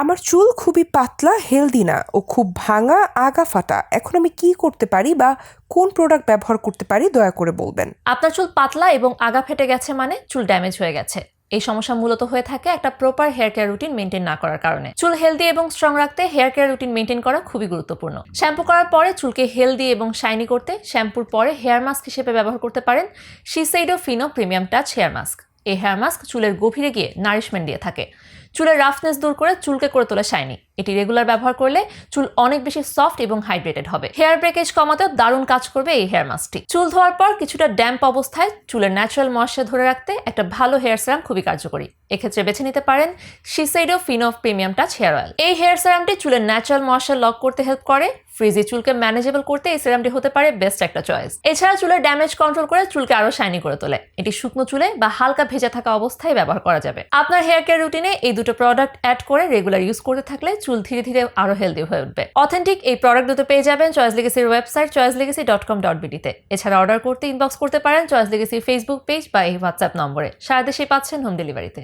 আমার চুল খুবই পাতলা হেলদি না। ও খুব ভাঙা আগা ফাটা এখন আমি কি করতে পারি বা কোন প্রোডাক্ট ব্যবহার করতে পারি, দয়া করে বলবেন। আপনার চুল পাতলা এবং আগা ফেটে গেছে মানে চুল ড্যামেজ হয়ে গেছে। এই সমস্যা মূলত হয়ে থাকে একটা proper hair care routine maintain না করার কারণে। চুল হেলদি এবং স্ট্রং রাখতে হেয়ার কেয়ার রুটিন মেনটেন করা খুবই গুরুত্বপূর্ণ। শ্যাম্পু করার পরে চুলকে হেলদি এবং শাইনি করতে শ্যাম্পুর পরে হেয়ার মাস্ক হিসেবে ব্যবহার করতে পারেন Shiseido Fino premium touch hair mask এই হেয়ার মাস্ক চুলের গভীরে গিয়ে নারিশমেন্ট দিয়ে থাকে। চুলের রাফনেস দূর করে চুলকে করে তোলে শাইনি এটি রেগুলার ব্যবহার করলে চুল অনেক বেশি সফট এবং হাইড্রেটেড হবে। হেয়ার ব্রেকেজ কমাতেও দারুণ কাজ করবে এই হেয়ার মাস্কটি চুল ধোয়ার পর কিছুটা ড্যাম্প অবস্থায় চুলের ন্যাচারাল ময়েশ্চার ধরে রাখতে একটা ভালো হেয়ার সেরাম খুবই কার্যকরী। এক্ষেত্রে বেছে নিতে পারেন Shiseido Fino premium touch hair oil এই হেয়ার সেরামটি চুলের ন্যাচারাল ময়েশ্চার লক করতে হেল্প করে। ফ্রিজি চুলকে ম্যানেজেবল করতে এই সেরামটি হতে পারে বেস্ট একটা চয়েস এছাড়া চুলের ড্যামেজ কন্ট্রোল করে চুলকে আরও শাইনি করে তোলে। এটি শুকনো চুলে বা হালকা ভেজা থাকা অবস্থায় ব্যবহার করা যাবে। আপনার হেয়ার কেয়ার রুটিনে এই দুটো প্রোডাক্ট অ্যাড করে রেগুলার ইউজ করতে থাকলে চুল ধীরে ধীরে আরও হেলদি হয়ে উঠবে। অথেন্টিক এই প্রোডাক্ট দুটো পেয়ে যাবেন Choice লেগেসির website Choice Legacy dot com dot বিডিতে এছাড়া অর্ডার করতে ইনবক্স করতে পারেন চয়েস লেগেসির ফেসবুক পেজ বা এই হোয়াটসঅ্যাপ নম্বরে। সারা দেশে পাচ্ছেন হোম ডেলিভারিতে